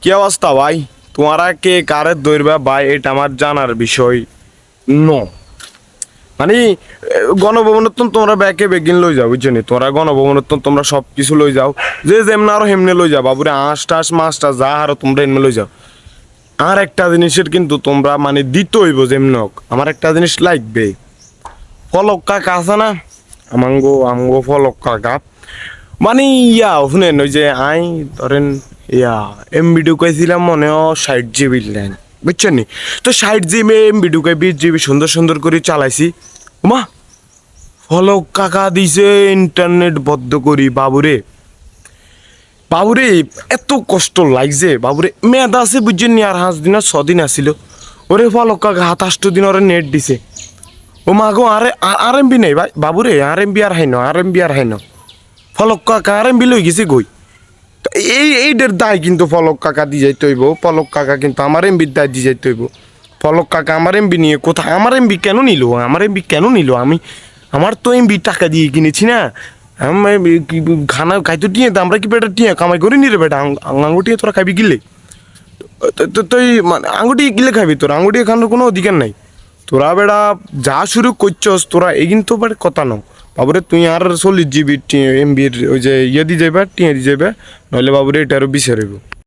কি অবস্থা ভাই? তোমারা কে কারে দৌড়বা ভাই? এটা আমার জানার বিষয়। ন। মানে এ, গণভবনতন তোমরা ব্যাকে বেগিন লই যাও বুঝছ নি? তোমরা গণভবনতন তোমরা সব কিছু লই যাও। যে যেমন আরও হেমনে লই যাও বাবুরে আঁশ টাস মাছ টাস যা আরও তোমরা এমনি লই যাও। আর একটা জিনিসের কিন্তু তোমরা মানে দিতে হইব যেমন হোক। আমার একটা জিনিস লাগবে। ফলক কাকা আছে না? আমাঙ্গো আমগো ফলক কাকা মানে ইয়া শুনেন ওই যে আই ধরেন ইয়া এমবি ঢুকাইছিলাম মনে হয় ষাট জিবি ল্যান বুঝছেন নি? তো ষাট জিবি এমবি ঢুকাই বিশ জিবি সুন্দর সুন্দর করে চালাইছি। মা ফলক কাকা দিছে ইন্টারনেট বদ্ধ করি, বাবুরে। বাবুরে, এত কষ্ট লাগছে, বাবুরে। মেয়াদ আছে বুঝছেন নি, আর পাঁচ দিন আর ছদিন আসিল ওরে ফলক কাকা হাত আষ্ট দিন ওরে নেট দিছে। ও মা গো, আরে আর এম বি নেই ভাই। বাবুরে, আর এম বি আর হাইন আর এম বি আর হাইন ফলক কাকা, আর এম বি লই গেছে গই এই এইটার দায় কিন্তু ফলক কাকা দিয়ে যাইতে হইব। ফলক কাকা কিন্তু আমার এমবির দায় দিয়ে যাইতে হইব। ফলক কাকা আমার এমবি নিয়ে কোথায়? আমার এমবি কেন নিল? আমার এমবি কেন নিল? আমি, আমার তো এমবি টাকা দিয়ে কিনেছি না। খানা খাইতে টিয়ে আমরা কি বেটা টিয়ে? কামাই করি নি রে বেটা? আঙ্গুটিয়ে তোরা খাবি গিলে তো- তুই মানে আঙ্গুটি গিলে খাবি তোর? আঙ্গুটি খানোর কোনো অধিকার নাই। তোরা বেড়া যা শুরু করছস, তোরা এই কিন্তু বেড়া কথা নয় বাবুরে তুই আর চল্লিশ জিবি এমবির ওই যে ইয়ে দিয়ে যাবে টিয়ে দিয়ে যাবে নইলে বাবুরে এটা আরও বিষয় রইব।